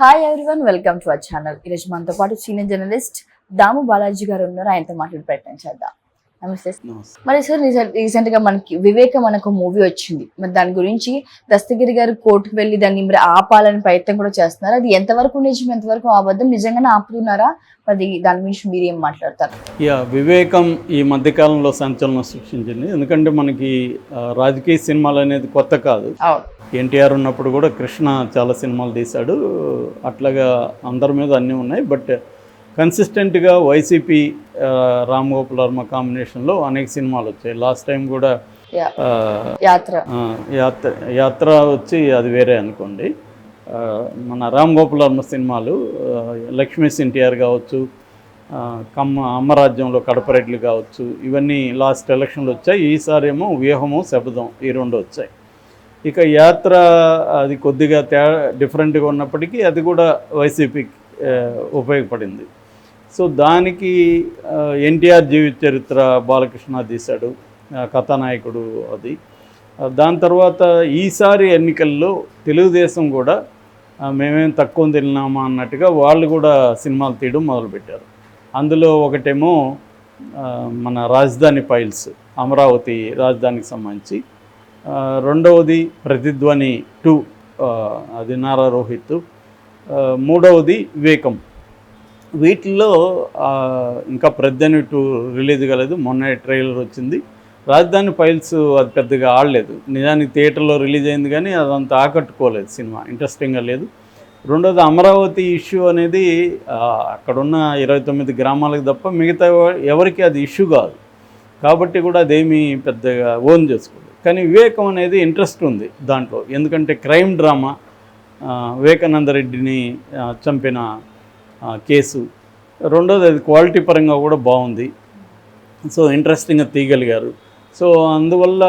Hi everyone welcome to our channel ఈరోజు మనతో పాటు సీనియర్ జర్నలిస్ట్ దాము బాలాజీ గారు ఉన్నారు. ఆయనతో మాట్లాడి ప్రయత్నం చేద్దాం. నమస్తే. మరి సార్ రీసెంట్గా మనకి వివేకం మనకు మూవీ వచ్చింది. మరి దాని గురించి దస్తగిరి గారు కోర్టుకు వెళ్ళి దాన్ని మరి ఆపాలని ప్రయత్నం కూడా చేస్తున్నారు. అది ఎంతవరకు నిజం ఎంతవరకు అబద్ధం? నిజంగానే ఆపుతున్నారా? మరి దాని గురించి మీరు ఏం మాట్లాడతారు? యా వివేకం ఈ మధ్యకాలంలో సంచలనం సృష్టించింది. ఎందుకంటే మనకి రాజకీయ సినిమాలు అనేది కొత్త కాదు. ఎన్టీఆర్ ఉన్నప్పుడు కూడా కృష్ణ చాలా సినిమాలు తీశాడు. అట్లాగా అందరి మీద అన్నీ ఉన్నాయి. బట్ కన్సిస్టెంట్గా వైసీపీ రామ్ గోపాల్ వర్మ కాంబినేషన్లో అనేక సినిమాలు వచ్చాయి. లాస్ట్ టైం కూడా యాత్ర. యాత్ర యాత్ర వచ్చి అది వేరే అనుకోండి. మన రామ్ గోపాల్ వర్మ సినిమాలు లక్ష్మీ ఎన్టీఆర్ కావచ్చు కమ్మ అమ్మరాజ్యంలో కడపరెడ్లు కావచ్చు ఇవన్నీ లాస్ట్ ఎలక్షన్లు వచ్చాయి. ఈసారి ఏమో వ్యూహము శబదం ఈ రెండు వచ్చాయి. ఇక యాత్ర అది కొద్దిగా తే డిఫరెంట్గా ఉన్నప్పటికీ అది కూడా వైసీపీకి ఉపయోగపడింది. సో దానికి ఎన్టీఆర్ జీవిత చరిత్ర బాలకృష్ణ తీశాడు కథానాయకుడు అది. దాని తర్వాత ఈసారి ఎన్నికల్లో తెలుగుదేశం కూడా మేమేం తక్కువ తిన్నామా అన్నట్టుగా వాళ్ళు కూడా సినిమాలు తీయడం మొదలుపెట్టారు. అందులో ఒకటేమో మన రాజధాని ఫైల్స్ అమరావతి రాజధానికి సంబంధించి. రెండవది ప్రతిధ్వని టూ అది నారా రోహిత్. మూడవది వివేకం. వీటిల్లో ఇంకా ప్రతిధ్వని టూ రిలీజ్ కాలేదు. మొన్న ట్రైలర్ వచ్చింది. రాజధాని ఫైల్స్ అది పెద్దగా ఆడలేదు. నిజానికి థియేటర్లో రిలీజ్ అయింది కానీ అదంతా ఆకట్టుకోలేదు సినిమా. ఇంట్రెస్టింగ్గా లేదు. రెండోది అమరావతి ఇష్యూ అనేది అక్కడున్న ఇరవై తొమ్మిది గ్రామాలకు తప్ప మిగతా ఎవరికి అది ఇష్యూ కాదు. కాబట్టి కూడా అదేమీ పెద్దగా ఓన్ చేసుకోదు కానీ వివేకం అనేది ఇంట్రెస్ట్ ఉంది దాంట్లో. ఎందుకంటే క్రైమ్ డ్రామా వివేకానంద రెడ్డిని చంపిన కేసు. రెండోది అది క్వాలిటీ పరంగా కూడా బాగుంది. సో ఇంట్రెస్టింగ్గా తీయగలిగారు. సో అందువల్ల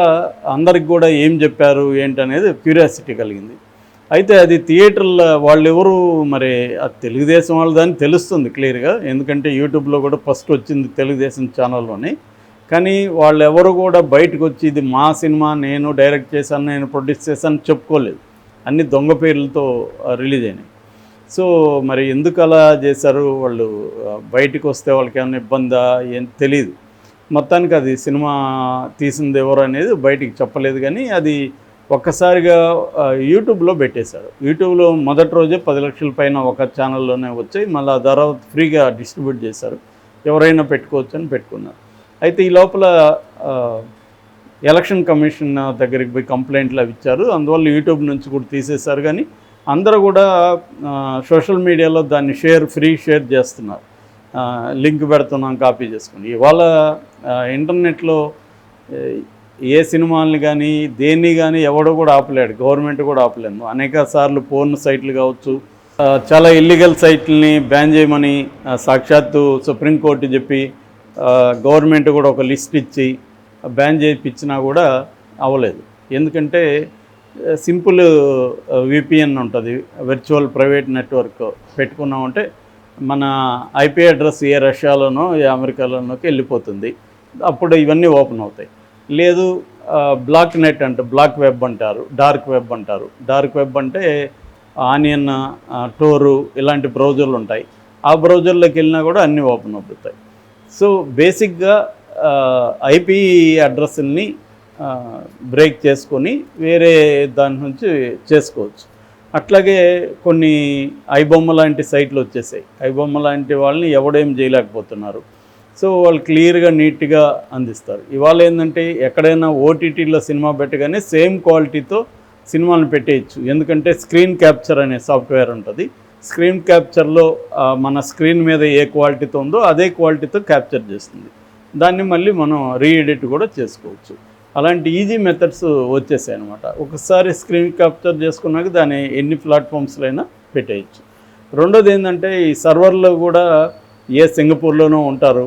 అందరికి కూడా ఏం చెప్పారు ఏంటనేది క్యూరియాసిటీ కలిగింది. అయితే అది థియేటర్లో వాళ్ళెవరు మరి తెలుగుదేశం తెలుగుదేశం దాన్ని తెలుస్తుంది క్లియర్గా. ఎందుకంటే యూట్యూబ్లో కూడా ఫస్ట్ వచ్చింది తెలుగుదేశం ఛానల్లోనే. కానీ వాళ్ళు ఎవరు కూడా బయటకు వచ్చి ఇది మా సినిమా నేను డైరెక్ట్ చేశాను నేను ప్రొడ్యూస్ చేశాను చెప్పుకోలేదు. అన్ని దొంగ పేర్లతో రిలీజ్ అయినాయి. సో మరి ఎందుకు అలా చేశారు? వాళ్ళు బయటికి వస్తే వాళ్ళకి ఏమైనా ఇబ్బందా? ఏం తెలియదు మొత్తానికి అది సినిమా తీసింది ఎవరు అనేది బయటికి చెప్పలేదు కానీ అది ఒక్కసారిగా యూట్యూబ్లో పెట్టేశారు. యూట్యూబ్లో మొదటి రోజే పది లక్షల పైన ఒక ఛానల్లోనే వచ్చాయి. మళ్ళీ ఆ తర్వాత ఫ్రీగా డిస్ట్రిబ్యూట్ చేశారు. ఎవరైనా పెట్టుకోవచ్చు అని పెట్టుకున్నారు. అయితే ఈ లోపల ఎలక్షన్ కమిషన్ దగ్గరికి పోయి కంప్లైంట్లు అవి ఇచ్చారు. అందువల్ల యూట్యూబ్ నుంచి కూడా తీసేశారు కానీ అందరూ కూడా సోషల్ మీడియాలో దాన్ని షేర్ ఫ్రీ షేర్ చేస్తున్నారు. లింక్ పెడుతున్నాం కాపీ చేసుకుని. ఇవాళ ఇంటర్నెట్లో ఏ, సినిమాల్ని కానీ దేన్ని కానీ ఎవడో కూడా ఆపలేడు. గవర్నమెంట్ కూడా ఆపలేదు. అనేక సార్లు పోర్న్ సైట్లు కావచ్చు చాలా ఇల్లీగల్ సైట్లని బ్యాన్ చేయమని సాక్షాత్తు సుప్రీంకోర్టు చెప్పి గవర్నమెంట్ కూడా ఒక లిస్ట్ ఇచ్చి బ్యాన్ చేయించినా కూడా అవ్వలేదు. ఎందుకంటే సింపుల్ విపిఎన్ ఉంటుంది. వర్చువల్ ప్రైవేట్ నెట్వర్క్ పెట్టుకున్నామంటే మన ఐపీ అడ్రస్ ఏ రష్యాలోనో ఏ అమెరికాలోనోకి వెళ్ళిపోతుంది. అప్పుడు ఇవన్నీ ఓపెన్ అవుతాయి. లేదు బ్లాక్ నెట్ అంటే బ్లాక్ వెబ్ అంటారు డార్క్ వెబ్ అంటారు. డార్క్ వెబ్ అంటే ఆనియన్ టోరు ఇలాంటి బ్రౌజర్లు ఉంటాయి. ఆ బ్రౌజర్లోకి వెళ్ళినా కూడా అన్నీ ఓపెన్ అవుతాయి. సో బేసిక్గా ఐపీ అడ్రస్ని బ్రేక్ చేసుకొని వేరే దాని నుంచి చేసుకోవచ్చు. అట్లాగే కొన్ని ఐబొమ్మ లాంటి సైట్లు వచ్చేసాయి. ఐబొమ్మ లాంటి వాళ్ళని ఎవడేం చేయలేకపోతున్నారు. సో వాళ్ళు క్లియర్గా నీట్గా అందిస్తారు. ఇవాళ ఏంటంటే ఎక్కడైనా ఓటీటీలో సినిమా పెట్టగానే సేమ్ క్వాలిటీతో సినిమాలను పెట్టేయచ్చు. ఎందుకంటే స్క్రీన్ క్యాప్చర్ అనే సాఫ్ట్వేర్ ఉంటుంది. స్క్రీన్ క్యాప్చర్లో మన స్క్రీన్ మీద ఏ క్వాలిటీతో ఉందో అదే క్వాలిటీతో క్యాప్చర్ చేస్తుంది. దాన్ని మళ్ళీ మనం రీఎడిట్ కూడా చేసుకోవచ్చు. అలాంటి ఈజీ మెథడ్స్ వచ్చేసాయి అనమాట ఒకసారి స్క్రీన్ క్యాప్చర్ చేసుకున్నాక దాన్ని ఎన్ని ప్లాట్ఫామ్స్లో అయినా పెట్టేయచ్చు. రెండోది ఏంటంటే ఈ సర్వర్లో కూడా ఏ సింగపూర్లోనో ఉంటారు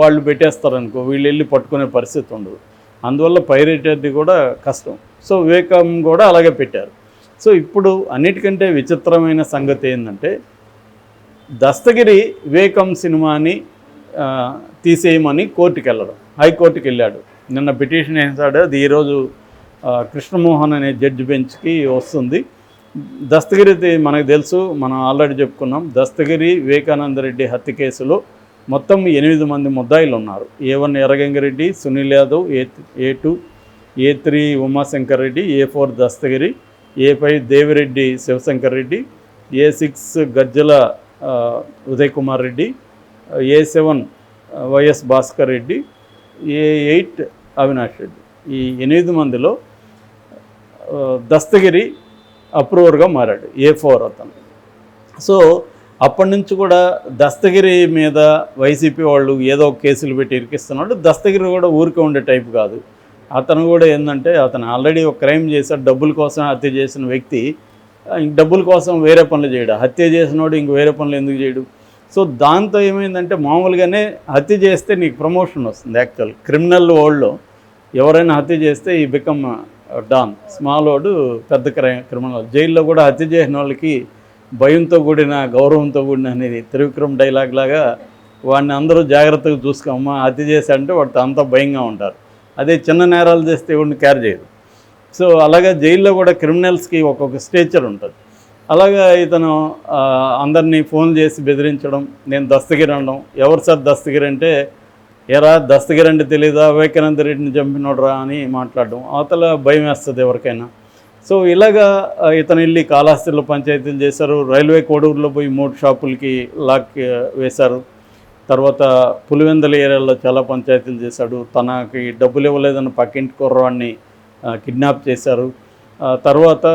వాళ్ళు పెట్టేస్తారు అనుకో వీళ్ళు వెళ్ళి పట్టుకునే పరిస్థితి ఉండదు. అందువల్ల పైరేటర్ది కూడా కష్టం. సో వివేకం కూడా అలాగే పెట్టారు. సో ఇప్పుడు అన్నిటికంటే విచిత్రమైన సంగతి ఏంటంటే దస్తగిరి వివేకం సినిమాని తీసేయమని కోర్టుకి వెళ్ళడం హైకోర్టుకి వెళ్ళాడు నిన్న పిటిషన్ వేసాడు అది ఈరోజు కృష్ణమోహన్ అనే జడ్జి బెంచ్కి వస్తుంది. దస్తగిరి మనకు తెలుసు మనం ఆల్రెడీ చెప్పుకున్నాం. దస్తగిరి వివేకానంద రెడ్డి హత్య కేసులో మొత్తం ఎనిమిది మంది ముద్దాయిలు ఉన్నారు. A one Erra Gangi Reddy Sunil Yadav A A two A three Umashankar Reddy A four Dastagiri A five Devireddy Shivashankar Reddy A six Gajjala Uday Kumar Reddy A seven YS Bhaskar Reddy A eight Avinash Reddy. ఈ ఎనిమిది మందిలో దస్తగిరి అప్రూవర్గా మారాడు ఏ four అతను. So అప్పటి నుంచి కూడా దస్తగిరి మీద YCP వాళ్ళు ఏదో ఒక కేసులు పెట్టి ఇరికిస్తున్నాడు దస్తగిరి కూడా ఊరికే ఉండే టైప్ కాదు. అతను కూడా ఏంటంటే అతను ఆల్రెడీ ఒక క్రైమ్ చేశాడు డబ్బుల కోసం హత్య చేసిన వ్యక్తి ఇంక డబ్బుల కోసం వేరే పనులు చేయడు. హత్య చేసినోడు ఇంక వేరే పనులు ఎందుకు చేయడు? సో దాంతో ఏమైందంటే మామూలుగానే హత్య చేస్తే నీకు ప్రమోషన్ వస్తుంది యాక్చువల్ క్రిమినల్ వరల్డ్లో ఎవరైనా హత్య చేస్తే ఈ బికమ్ డాన్ స్మాల్ వాడు పెద్ద క్రై క్రిమినల్ జైల్లో కూడా హత్య చేసిన వాళ్ళకి భయంతో కూడిన గౌరవంతో కూడిన అనేది త్రివిక్రమ్ డైలాగ్ లాగా వాడిని అందరూ జాగ్రత్తగా చూసుకోమ్మా హత్య చేశాడంటే వాడితో అంత భయంగా ఉంటారు. అదే చిన్న నేరాలు చేస్తే వాడిని కేర్ చేయరు సో అలాగే జైల్లో కూడా క్రిమినల్స్కి ఒక్కొక్క స్టేచర్ ఉంటుంది. అలాగా ఇతను అందరినీ ఫోన్ చేసి బెదిరించడం నేను దస్తగిరి అనడం. ఎవరు సార్ దస్తగిరి అంటే ఎరా దస్తగిరి అంటే తెలీదా? వివేకానంద రెడ్డిని చంపినోడరా అని మాట్లాడడం. అవతల భయం వేస్తుంది ఎవరికైనా. సో ఇలాగా ఇతను వెళ్ళి కాళహస్తిలో పంచాయతీలు చేశారు. రైల్వే కోడూరులో పోయి మూడు షాపులకి లాక్ వేశారు. తర్వాత పులివెందల ఏరియాలో చాలా పంచాయతీలు చేశాడు. తనకి డబ్బులు ఇవ్వలేదని పక్కింటి కుర్రవాడిని కిడ్నాప్ చేశారు. తర్వాత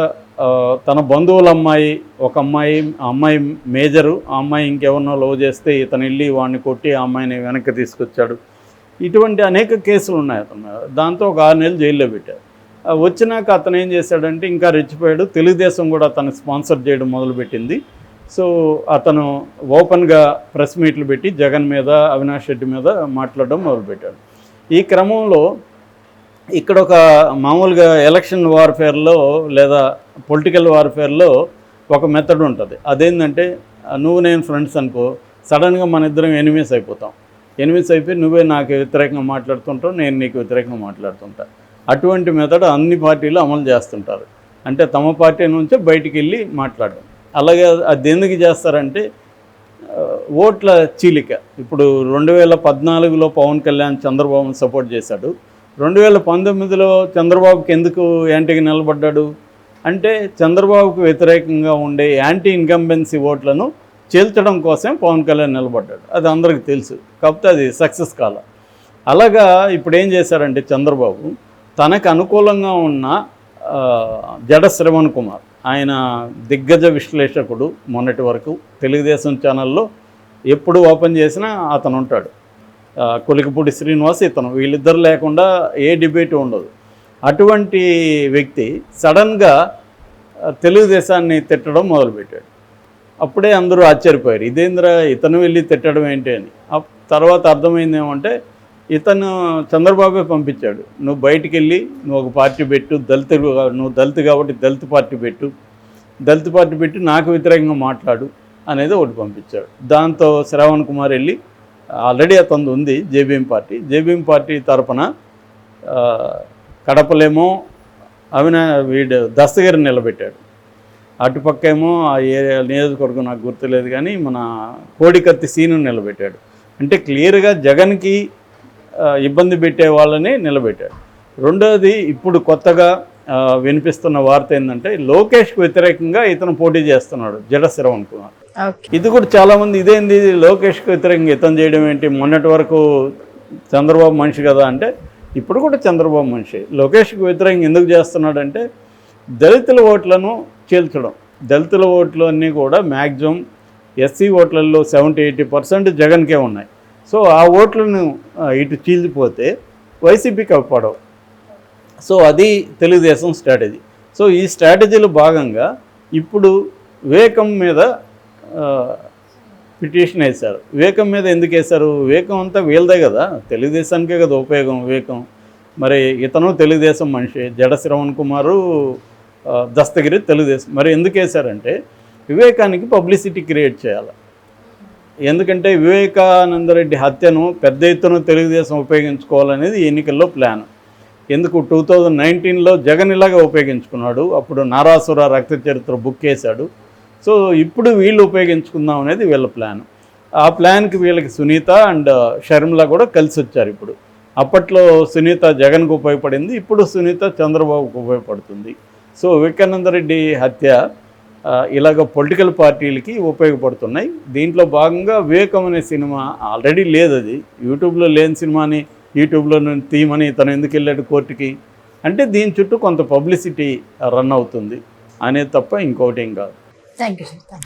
తన బంధువుల అమ్మాయి ఒక అమ్మాయి ఆ అమ్మాయి మేజరు ఆ అమ్మాయి ఇంకెవరినో లవ్ చేస్తే ఇతను వెళ్ళి వాడిని కొట్టి ఆ అమ్మాయిని వెనక్కి తీసుకొచ్చాడు. ఇటువంటి అనేక కేసులు ఉన్నాయి అతను. మీద. దాంతో ఒక ఆరు నెలలు జైల్లో పెట్టారు. వచ్చినాక అతను ఏం చేశాడంటే ఇంకా రెచ్చిపోయాడు. తెలుగుదేశం కూడా అతను స్పాన్సర్ చేయడం మొదలుపెట్టింది. సో అతను ఓపెన్గా ప్రెస్ మీట్లు పెట్టి జగన్ మీద అవినాష్ రెడ్డి మీద మాట్లాడడం మొదలుపెట్టాడు. ఈ క్రమంలో ఇక్కడ ఒక మామూలుగా ఎలక్షన్ వార్ఫేర్లో లేదా పొలిటికల్ వార్ఫేర్లో ఒక మెథడ్ ఉంటుంది. అదేంటంటే నువ్వు నేను ఫ్రెండ్స్ అనుకో సడన్గా మన ఇద్దరం ఎనిమీస్ అయిపోతాం. ఎనిమీస్ అయిపోయి నువ్వే నాకు వ్యతిరేకంగా మాట్లాడుతుంటావు నేను నీకు వ్యతిరేకంగా మాట్లాడుతుంటా. అటువంటి మెథడ్ అన్ని పార్టీలు అమలు చేస్తుంటారు. అంటే తమ పార్టీ నుంచి బయటికి వెళ్ళి మాట్లాడడం. అలాగే అది ఎందుకు చేస్తారంటే ఓట్ల చీలిక. ఇప్పుడు రెండు వేల పద్నాలుగులో పవన్ కళ్యాణ్ చంద్రబాబును సపోర్ట్ చేశాడు. రెండు వేల పంతొమ్మిదిలో చంద్రబాబుకి ఎందుకు యాంటీగా నిలబడ్డాడు? అంటే చంద్రబాబుకు వ్యతిరేకంగా ఉండే యాంటీ ఇన్కంబెన్సీ ఓట్లను చేల్చడం కోసం పవన్ కళ్యాణ్ నిలబడ్డాడు. అది అందరికీ తెలుసు. కాకపోతే అది సక్సెస్ కాల. అలాగా ఇప్పుడు ఏం చేశారంటే చంద్రబాబు తనకు అనుకూలంగా ఉన్న జడ శ్రవణ్ కుమార్ ఆయన దిగ్గజ విశ్లేషకుడు మొన్నటి వరకు తెలుగుదేశం ఛానల్లో ఎప్పుడు ఓపెన్ చేసినా అతను ఉంటాడు కొలికపూడి శ్రీనివాస్ ఇతను. వీళ్ళిద్దరు లేకుండా ఏ డిబేట్ ఉండదు. అటువంటి వ్యక్తి సడన్గా తెలుగుదేశాన్ని తిట్టడం మొదలుపెట్టాడు. అప్పుడే అందరూ ఆశ్చర్యపోయారు. ఇదేంద్ర ఇతను వెళ్ళి తిట్టడం ఏంటి అని. తర్వాత అర్థమైంది ఏమంటే ఇతను చంద్రబాబే పంపించాడు. నువ్వు బయటికి వెళ్ళి నువ్వు ఒక పార్టీ పెట్టు దళిత నువ్వు దళితు కాబట్టి దళిత పార్టీ పెట్టు దళిత పార్టీ పెట్టి నాకు వ్యతిరేకంగా మాట్లాడు అనేది ఒకటి పంపించాడు. దాంతో శ్రావణ్ కుమార్ వెళ్ళి ఆల్రెడీ అతను ఉంది జేబీఎం పార్టీ. జేబీఎం పార్టీ తరపున కడపలేమో అవినా వీడు దస్తగిరి నిలబెట్టాడు. అటుపక్క ఏమో ఆ ఏరియా నియోజకవర్గం నాకు గుర్తులేదు కానీ మన కోడికత్తి సీను నిలబెట్టాడు. అంటే క్లియర్గా జగన్కి ఇబ్బంది పెట్టే వాళ్ళని నిలబెట్టాడు. రెండోది ఇప్పుడు కొత్తగా వినిపిస్తున్న వార్త ఏంటంటే లోకేష్కి వ్యతిరేకంగా ఇతను పోటీ చేస్తున్నాడు జడ శ్రవణ్ కుమార్. ఇది కూడా చాలామంది ఇదేంది ఇది లోకేష్కి వ్యతిరేకంగా ఇతను చేయడం ఏంటి? మొన్నటి వరకు చంద్రబాబు మనిషి కదా అంటే ఇప్పుడు కూడా చంద్రబాబు మనిషి. లోకేష్కి వ్యతిరేకంగా ఎందుకు చేస్తున్నాడంటే దళితుల ఓట్లను చీల్చడం. దళితుల ఓట్లు అన్నీ కూడా మ్యాక్సిమం ఎస్సీ ఓట్లలో సెవెంటీ ఎయిటీ పర్సెంట్ జగన్కే ఉన్నాయి. సో ఆ ఓట్లను ఇటు చీల్చిపోతే వైసీపీకి అవి పడవు. సో అది తెలుగుదేశం స్ట్రాటజీ. సో ఈ స్ట్రాటజీలో భాగంగా ఇప్పుడు వివేకం మీద పిటిషన్ వేశారు. వివేకం మీద ఎందుకు వేశారు? వివేకం అంతా వీళ్ళదే కదా. తెలుగుదేశానికే కదా ఉపయోగం వివేకం. మరి ఇతను తెలుగుదేశం మనిషి జడ శ్రవణ్ కుమారు దస్తగిరి తెలుగుదేశం. మరి ఎందుకు వేశారంటే వివేకానికి పబ్లిసిటీ క్రియేట్ చేయాలి. ఎందుకంటే వివేకానందరెడ్డి హత్యను పెద్ద ఎత్తున తెలుగుదేశం ఉపయోగించుకోవాలనేది ఎన్నికల్లో ప్లాన్. ఎందుకు టూ థౌజండ్ నైన్టీన్లో జగన్ ఇలాగా ఉపయోగించుకున్నాడు. అప్పుడు నారాసుర రక్త చరిత్ర బుక్ చేశాడు. సో ఇప్పుడు వీళ్ళు ఉపయోగించుకుందాం అనేది వీళ్ళ ప్లాన్. ఆ ప్లాన్కి వీళ్ళకి సునీత అండ్ uh, షర్మిల కూడా కలిసి వచ్చారు ఇప్పుడు. అప్పట్లో సునీత జగన్కు ఉపయోగపడింది. ఇప్పుడు సునీత చంద్రబాబుకు ఉపయోగపడుతుంది. సో వివేకానంద రెడ్డి హత్య uh, ఇలాగ పొలిటికల్ పార్టీలకి ఉపయోగపడుతున్నాయి. దీంట్లో భాగంగా వివేకం అనే సినిమా ఆల్రెడీ లేదు అది యూట్యూబ్లో లేని సినిమాని యూట్యూబ్లో తీయమని తను ఎందుకు వెళ్ళాడు కోర్టుకి? అంటే దీని చుట్టూ కొంత పబ్లిసిటీ రన్ అవుతుంది. అనేది తప్ప ఇంకోటి ఏం కాదు థ్యాంక్ యూ సార్